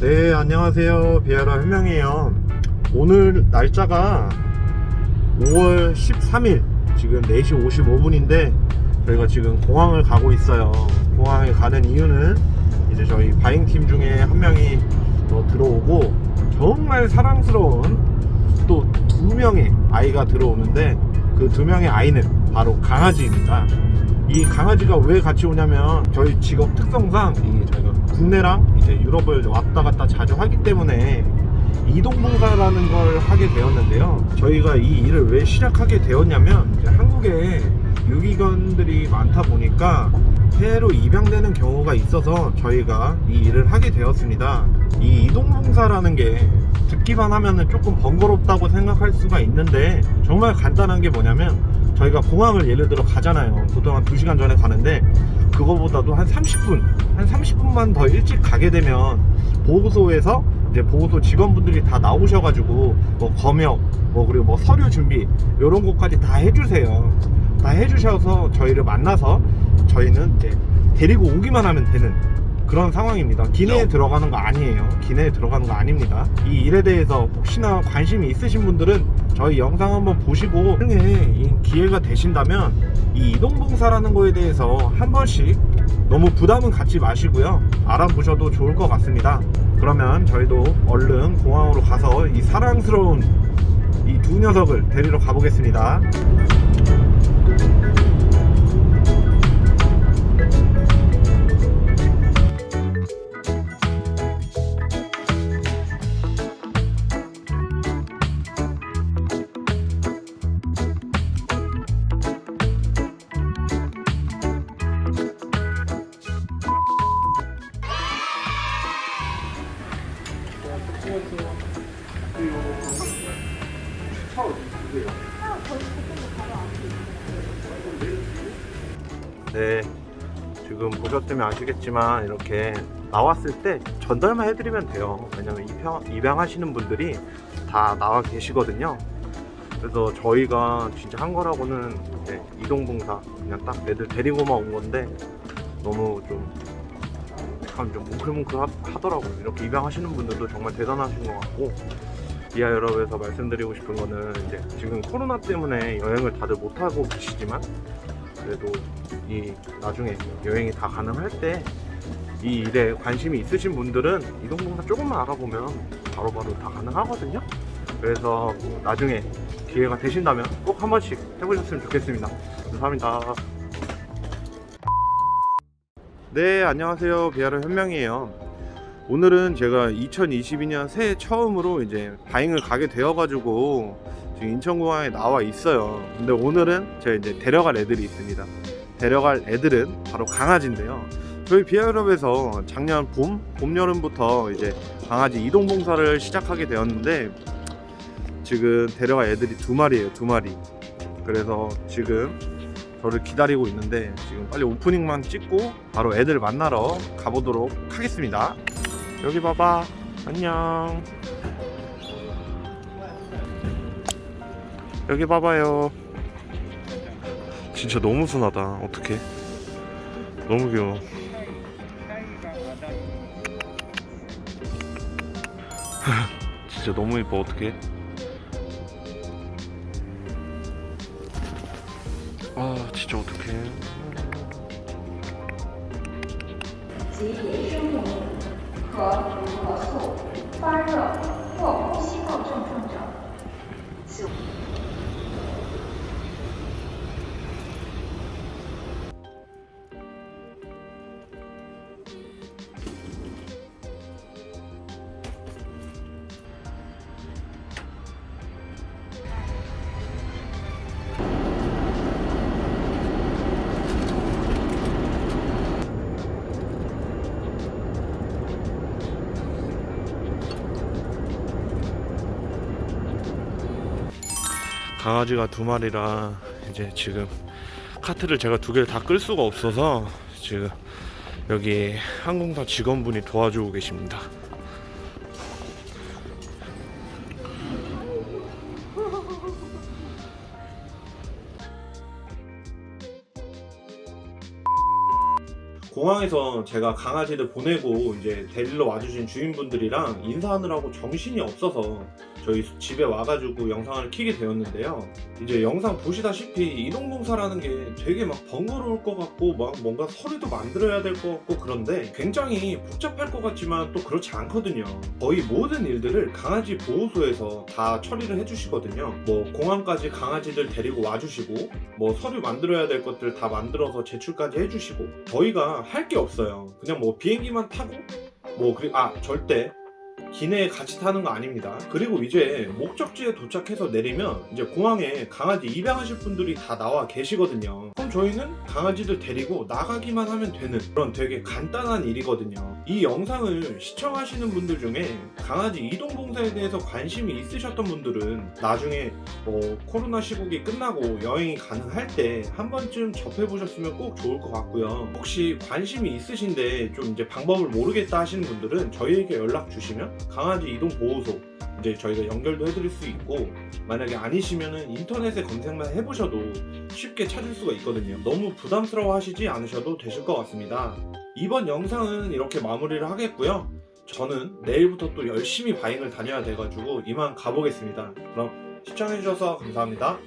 네, 안녕하세요. 비아라 현명이에요. 오늘 날짜가 5월 13일, 지금 4시 55분인데, 저희가 지금 공항을 가고 있어요. 공항에 가는 이유는 이제 저희 바잉팀 중에 한 명이 또 들어오고, 정말 사랑스러운 또 두 명의 아이가 들어오는데, 그 두 명의 아이는 바로 강아지입니다. 이 강아지가 왜 같이 오냐면 저희 직업 특성상 이 저희가 국내랑 이제 유럽을 왔다 갔다 자주 하기 때문에 이동봉사라는 걸 하게 되었는데요. 저희가 이 일을 왜 시작하게 되었냐면 한국에 유기견들이 많다 보니까 해외로 입양되는 경우가 있어서 저희가 이 일을 하게 되었습니다. 이 이동봉사라는 게 듣기만 하면은 조금 번거롭다고 생각할 수가 있는데 정말 간단한 게 뭐냐면 저희가 공항을 예를 들어 가잖아요. 보통 한 2시간 전에 가는데 그거보다도 한 30분, 한 30분만 더 일찍 가게 되면 보호소에서 이제 보호소 직원분들이 다 나오셔가지고 뭐 검역, 뭐 그리고 뭐 서류 준비 이런 것까지 다 해주세요. 다 해주셔서 저희를 만나서 저희는 이제 데리고 오기만 하면 되는 그런 상황입니다. 기내에 들어가는 거 아니에요. 기내에 들어가는 거 아닙니다. 이 일에 대해서 혹시나 관심이 있으신 분들은 저희 영상 한번 보시고 나중에 이 기회가 되신다면 이 이동봉사라는 거에 대해서 한 번씩 너무 부담은 갖지 마시고요. 알아보셔도 좋을 것 같습니다. 그러면 저희도 얼른 공항으로 가서 이 사랑스러운 이 두 녀석을 데리러 가보겠습니다. 네, 지금 보셨다면 아시겠지만 이렇게 나왔을 때 전달만 해드리면 돼요. 왜냐면 입양, 입양하시는 분들이 다 나와 계시거든요. 그래서 저희가 진짜 한 거라고는 네, 이동봉사 그냥 딱 애들 데리고만 온 건데 너무 좀 약간 좀 뭉클뭉클 하, 하더라고요. 이렇게 입양하시는 분들도 정말 대단하신 것 같고 이하 여러에서 말씀드리고 싶은 거는 이제 지금 코로나 때문에 여행을 다들 못 하고 계시지만 그래도 이 나중에 여행이 다 가능할 때 이 일에 관심이 있으신 분들은 이동봉사 조금만 알아보면 바로바로 다 가능하거든요. 그래서 나중에 기회가 되신다면 꼭 한 번씩 해보셨으면 좋겠습니다. 감사합니다. 네, 안녕하세요. 비아르 현명이에요. 오늘은 제가 2022년 새해 처음으로 이제 바잉을 가게 되어가지고 지금 인천공항에 나와 있어요. 근데 오늘은 제가 이제 데려갈 애들이 있습니다. 데려갈 애들은 바로 강아지인데요. 저희 비아유럽에서 작년 봄, 봄 여름부터 이제 강아지 이동 봉사를 시작하게 되었는데 지금 데려갈 애들이 두 마리예요, 두 마리. 그래서 지금 저를 기다리고 있는데 지금 빨리 오프닝만 찍고 바로 애들 만나러 가보도록 하겠습니다. 여기 봐봐. 안녕. 여기 봐봐요. 진짜 너무 순하다. 어떡해. 너무 귀여워. 진짜 너무 예뻐. 어떡해. 아, 진짜 어떡해. 和咳嗽、发热或呼吸道症状者。 강아지가 두 마리라 이제 지금 카트를 제가 두 개를 다 끌 수가 없어서 지금 여기 항공사 직원분이 도와주고 계십니다. 공항에서 제가 강아지들 보내고 이제 데리러 와주신 주인분들이랑 인사하느라고 정신이 없어서 저희 집에 와가지고 영상을 키게 되었는데요. 이제 영상 보시다시피 이동봉사라는 게 되게 막 번거로울 것 같고 막 뭔가 서류도 만들어야 될 것 같고 그런데 굉장히 복잡할 것 같지만 또 그렇지 않거든요. 거의 모든 일들을 강아지 보호소에서 다 처리를 해주시거든요. 뭐 공항까지 강아지들 데리고 와주시고 뭐 서류 만들어야 될 것들 다 만들어서 제출까지 해주시고 저희가 할 게 없어요. 그냥 뭐 비행기만 타고 뭐 그리 아 절대 기내에 같이 타는 거 아닙니다. 그리고 이제 목적지에 도착해서 내리면 이제 공항에 강아지 입양하실 분들이 다 나와 계시거든요. 그럼 저희는 강아지들 데리고 나가기만 하면 되는 그런 되게 간단한 일이거든요. 이 영상을 시청하시는 분들 중에 강아지 이동 봉사에 대해서 관심이 있으셨던 분들은 나중에 뭐 코로나 시국이 끝나고 여행이 가능할 때 한 번쯤 접해보셨으면 꼭 좋을 것 같고요. 혹시 관심이 있으신데 좀 이제 방법을 모르겠다 하시는 분들은 저희에게 연락 주시면 강아지 이동 보호소 이제 저희가 연결도 해드릴 수 있고 만약에 아니시면은 인터넷에 검색만 해보셔도 쉽게 찾을 수가 있거든요. 너무 부담스러워 하시지 않으셔도 되실 것 같습니다. 이번 영상은 이렇게 마무리를 하겠고요. 저는 내일부터 또 열심히 바잉을 다녀야 돼가지고 이만 가보겠습니다. 그럼 시청해주셔서 감사합니다.